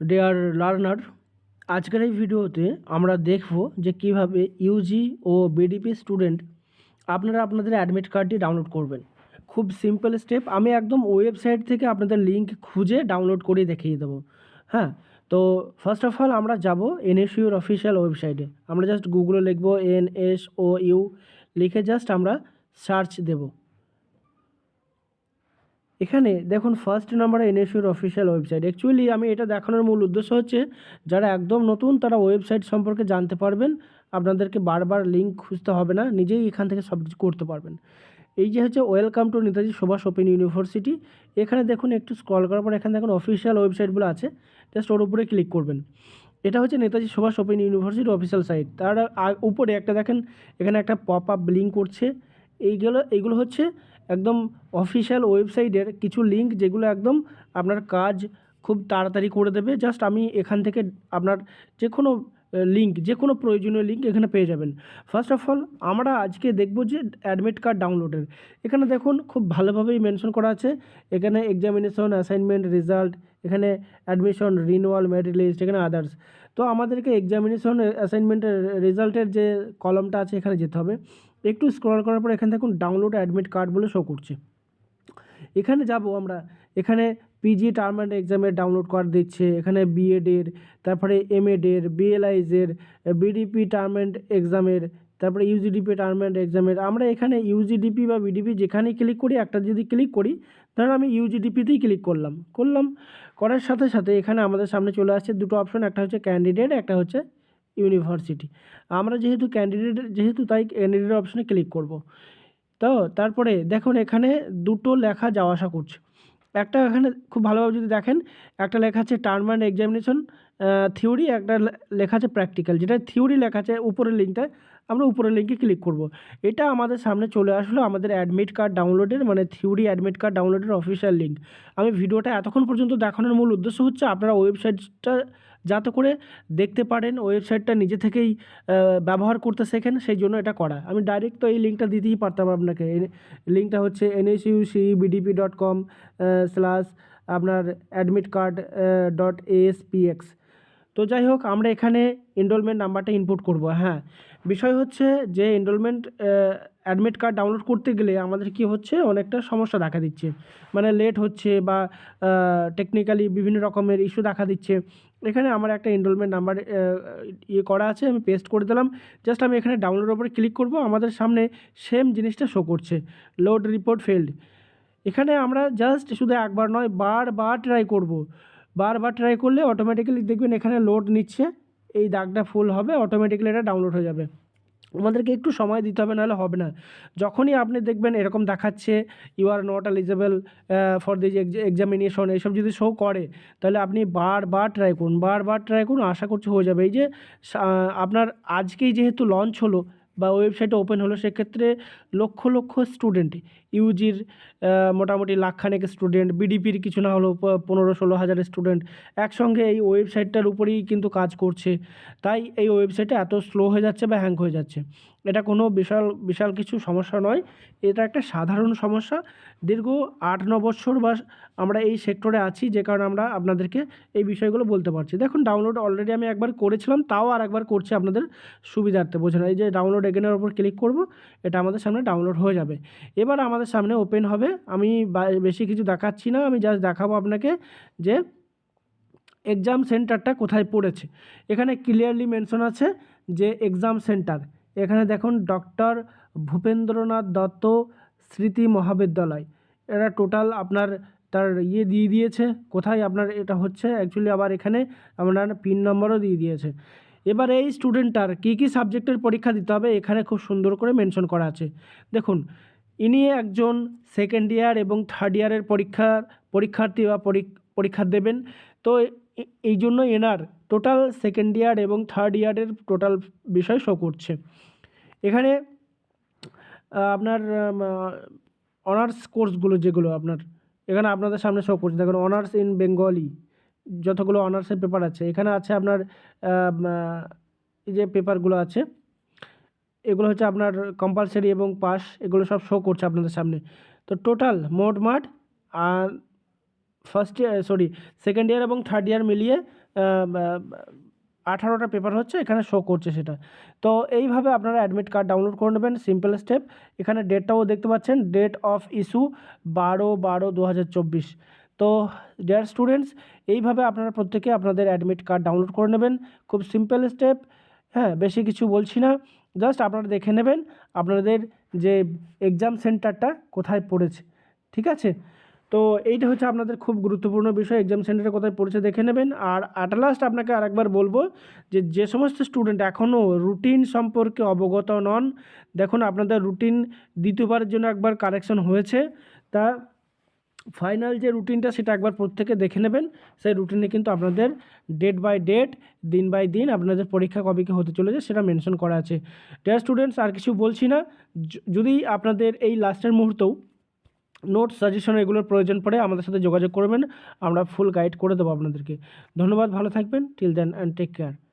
Deer learner আজকের এই ভিডিওতে আমরা দেখব যে কীভাবে ইউজি ও বিডিপি স্টুডেন্ট আপনারা আপনাদের অ্যাডমিট কার্ডটি ডাউনলোড করবেন। খুব সিম্পল স্টেপ আমি একদম ওয়েবসাইট থেকে আপনাদের লিঙ্ক খুঁজে ডাউনলোড করে দেখিয়ে দেবো। হ্যাঁ তো ফার্স্ট অফ অল আমরা যাব এনএসইউর অফিসিয়াল ওয়েবসাইটে আমরা জাস্ট গুগলে লিখব এন এস ও ইউ লিখে জাস্ট আমরা সার্চ দেবো। এখানে দেখুন ফার্স্ট নাম্বার এনএসইউর অফিসিয়াল ওয়েবসাইট অ্যাকচুয়ালি আমি এটা দেখানোর মূল উদ্দেশ্য হচ্ছে, যারা একদম নতুন, তারা ওয়েবসাইট সম্পর্কে জানতে পারবেন। আপনাদেরকে বারবার লিঙ্ক খুঁজতে হবে না, নিজেই এখান থেকে সব কিছু করতে পারবেন। এই যে হচ্ছে welcome to Netaji Subhash open university এখানে দেখুন, একটু স্ক্রল করার পর এখানে দেখুন অফিসিয়াল ওয়েবসাইটগুলো আছে। জাস্ট ওর উপরে ক্লিক করবেন। এটা হচ্ছে Netaji Subhash open university official site তার উপরে একটা দেখেন, এখানে একটা পপ আপ লিঙ্ক করছে। এইগুলো এইগুলো হচ্ছে একদম অফিসিয়াল ওয়েবসাইটের কিছু লিঙ্ক যেগুলো একদম আপনার কাজ খুব তাড়াতাড়ি করে দেবে। জাস্ট আমি এখান থেকে আপনার যে কোনো লিঙ্ক যে কোনো প্রয়োজনীয় লিঙ্ক এখানে পেয়ে যাবেন। ফার্স্ট অফ অল আমরা আজকে দেখব যে অ্যাডমিট কার্ড ডাউনলোডের এখানে দেখুন খুব ভালোভাবেই মেনশন করা আছে। এখানে এক্সামিনেশন অ্যাসাইনমেন্ট রেজাল্ট এখানে অ্যাডমিশন রিনুয়াল মেরিট লিস্ট এখানে আদার্স তো আমাদেরকে এক্সামিনেশন অ্যাসাইনমেন্টের রেজাল্টের যে কলমটা আছে, এখানে যেতে হবে। একটু স্ক্রল করার পর এখানে দেখুন ডাউনলোড অ্যাডমিট কার্ড বলে শো করছে। এখানে যাব আমরা। এখানে পিজি টার্ম অ্যান্ড এক্সামের ডাউনলোড কার্ড দিচ্ছে, এখানে বিএডের তারপরে এমএডের বিএলআইজের বিডিপি টার্ম অ্যান্ড এক্সামের তারপরে ইউজিডিপি টার্ম অ্যান্ড এক্সামের আমরা এখানে ইউজিডিপি বা বিডিপি যেখানেই ক্লিক করি, একটা যদি ক্লিক করি ধরুন আমি ইউজিডিপিতেই ক্লিক করলাম। করলাম। করার সাথে সাথে এখানে আমাদের সামনে চলে আসছে দুটো অপশন একটা হচ্ছে ক্যান্ডিডেট একটা হচ্ছে ইউনিভার্সিটি। আমরা যেহেতু ক্যান্ডিডেট যেহেতু তাই ক্যান্ডিডেট অপশনে ক্লিক করব। তো তারপরে দেখুন এখানে দুটো লেখা যাওয়া আসা করছে। একটা এখানে খুব ভালোভাবে যদি দেখেন, একটা লেখা আছে টার্ম অ্যান্ড এক্সামিনেশন থিওরি একটা লেখা আছে প্র্যাকটিক্যাল যেটা থিওরি লেখা আছে, উপরের লিঙ্কটায় আমরা উপরের লিঙ্কে ক্লিক করব। এটা আমাদের সামনে চলে আসলো আমাদের অ্যাডমিট কার্ড ডাউনলোডের মানে থিওরি অ্যাডমিট কার্ড ডাউনলোডের অফিসিয়াল লিঙ্ক আমি ভিডিওটা এতক্ষণ পর্যন্ত দেখানোর মূল উদ্দেশ্য হচ্ছে আপনারা ওয়েবসাইটটা যাতে করে দেখতে পারেন ওয়েবসাইটটা নিজে থেকেই ব্যবহার করতে শেখেন, সেই জন্য এটা করা। আমি ডাইরেক্ট তো এই লিঙ্কটা দিতেই পারতাম আপনাকে। লিঙ্কটা হচ্ছে NSUC BDP dot com slash আপনার অ্যাডমিট কার্ড ডট এএসপিএক্স তো যাই হোক আমরা এখানে এনরোলমেন্ট নাম্বারটা ইনপুট করব হ্যাঁ। বিষয় হচ্ছে যে এনরোলমেন্ট অ্যাডমিট কার্ড ডাউনলোড করতে গেলে আমাদের কি হচ্ছে? অনেকটা সমস্যা দেখা দিচ্ছে। মানে লেট হচ্ছে বা টেকনিক্যালি বিভিন্ন রকমের ইস্যু দেখা দিচ্ছে। এখানে আমার একটা এনরোলমেন্ট নাম্বার ইয়ে করা আছে, আমি পেস্ট করে দিলাম। জাস্ট আমি এখানে ডাউনলোড ওপরে ক্লিক করব, আমাদের সামনে সেম জিনিসটা শো করছে। লোড রিপোর্ট ফেল্ড এখানে আমরা জাস্ট শুধু একবার নয়, বারবার ট্রাই করব। বারবার ট্রাই করলে অটোমেটিক্যালি দেখবেন এখানে লোড নিচ্ছে, এই দাগটা ফুল হবে অটোমেটিক্যালি এটা ডাউনলোড হয়ে যাবে। আমাদেরকে একটু সময় দিতে হবে, নাহলে হবে না। যখনই আপনি দেখবেন এরকম দেখাচ্ছে you are not eligible for this examination এইসব যদি শো করে, তাহলে আপনি বারবার ট্রাই করুন, বারবার ট্রাই করুন, আশা করছি হয়ে যাবে। এই যে আপনার আজকেই যেহেতু লঞ্চ হলো বা ওয়েবসাইটে ওপেন হলো, সেক্ষেত্রে লক্ষ লক্ষ স্টুডেন্ট ইউজির মোটামুটি লাখখানেক স্টুডেন্ট বিডিপির কিছু না হলো পনেরো ষোলো হাজার স্টুডেন্ট একসঙ্গে এই ওয়েবসাইটটার উপরেই কিন্তু কাজ করছে। তাই এই ওয়েবসাইটটা এত স্লো হয়ে যাচ্ছে বা হ্যাং হয়ে যাচ্ছে। এটা কোনো বিশাল বিশাল কিছু সমস্যা নয়। এটা একটা সাধারণ সমস্যা। দীর্ঘ আট, ন বছর বা আমরা এই সেক্টরে আছি, যে কারণে আমরা আপনাদেরকে এই বিষয়গুলো বলতে পারছি। দেখুন ডাউনলোড অলরেডি আমি একবার করেছিলাম, তাও আর একবার করছি আপনাদের সুবিধার্থে বোঝেন এই যে ডাউনলোড এগেনের ওপর ক্লিক করব, এটা আমাদের সামনে ডাউনলোড হয়ে যাবে। এবার আমাদের সামনে ওপেন হবে। আমি বেশি কিছু দেখাচ্ছি না, আমি জাস্ট দেখাবো আপনাকে যে এক্সাম সেন্টারটা কোথায় পড়েছে। এখানে ক্লিয়ারলি মেনশন আছে যে এক্সাম সেন্টার এখানে দেখুন ডক্টর ভূপেন্দ্রনাথ দত্ত স্মৃতি মহাবিদ্যালয়। এরা টোটাল আপনার তার ইয়ে দিয়ে দিয়েছে, কোথায় আপনার এটা হচ্ছে অ্যাকচুয়ালি আবার এখানে আপনার পিন নম্বরও দিয়ে দিয়েছে। এবার এই স্টুডেন্টটার কী কী সাবজেক্টের পরীক্ষা দিতে হবে, এখানে খুব সুন্দর করে মেনশন করা আছে। দেখুন, ইনি একজন সেকেন্ড ইয়ার এবং থার্ড ইয়ারের পরীক্ষার, পরীক্ষার্থী বা পরীক- পরীক্ষা দেবেন। তো এই জন্য এনার টোটাল সেকেন্ড ইয়ার এবং থার্ড ইয়ারের টোটাল বিষয় শো করছে। এখানে আপনার অনার্স কোর্সগুলো যেগুলো আপনার, এখানে আপনাদের সামনে শো করছে। দেখুন অনার্স ইন বেঙ্গলি যতগুলো অনার্সের পেপার আছে, এখানে আছে আপনার যে পেপারগুলো আছে, এগুলো হচ্ছে আপনার কম্পালসারি এবং পাস এগুলো সব শো করছে আপনাদের সামনে। তো টোটাল মোট মাঠ, আর first year sorry second year এবং থার্ড ইয়ার মিলিয়ে আঠারোটা পেপার হচ্ছে, এখানে শো করছে সেটা। তো এইভাবে আপনারা অ্যাডমিট কার্ড ডাউনলোড করে নেবেন সিম্পল স্টেপ এখানে ডেটটাও দেখতে পাচ্ছেন ডেট অফ ইস্যু বারো বারো দু তো ডিয়ার স্টুডেন্টস এইভাবে আপনারা প্রত্যেকে আপনাদের অ্যাডমিট কার্ড ডাউনলোড করে নেবেন। খুব সিম্পল স্টেপ হ্যাঁ বেশি কিছু বলছি না। জাস্ট আপনারা দেখে নেবেন, আপনাদের যে এক্সাম সেন্টারটা কোথায় পড়েছে, ঠিক আছে? তো এইটা হচ্ছে আপনাদের খুব গুরুত্বপূর্ণ বিষয় এক্সাম সেন্টারে কোথায় পড়েছে, দেখে নেবেন। আর অ্যাট লাস্ট আপনাকে আরেকবার বলব যে যে সমস্ত স্টুডেন্ট এখনও রুটিন সম্পর্কে অবগত নন, দেখুন আপনাদের রুটিন দ্বিতীয়বারের জন্য একবার কারেকশন হয়েছে। তা ফাইনাল যে রুটিনটা সেটা একবার প্রত্যেকে দেখে নেবেন। সেই রুটিনে কিন্তু আপনাদের ডেট বাই ডেট দিন বাই দিন আপনাদের পরীক্ষা কবে কী হতে চলেছে, সেটা মেনশন করা আছে। ডিয়ার স্টুডেন্টস আর কিছু বলছি না। যদি আপনাদের এই লাস্টের মুহূর্তেও নোট, সাজেশন এগুলোর প্রয়োজন পড়ে আমাদের সাথে যোগাযোগ করবেন। আমরা ফুল গাইড করে দেবো আপনাদেরকে। ধন্যবাদ, ভালো থাকবেন। Till then and take care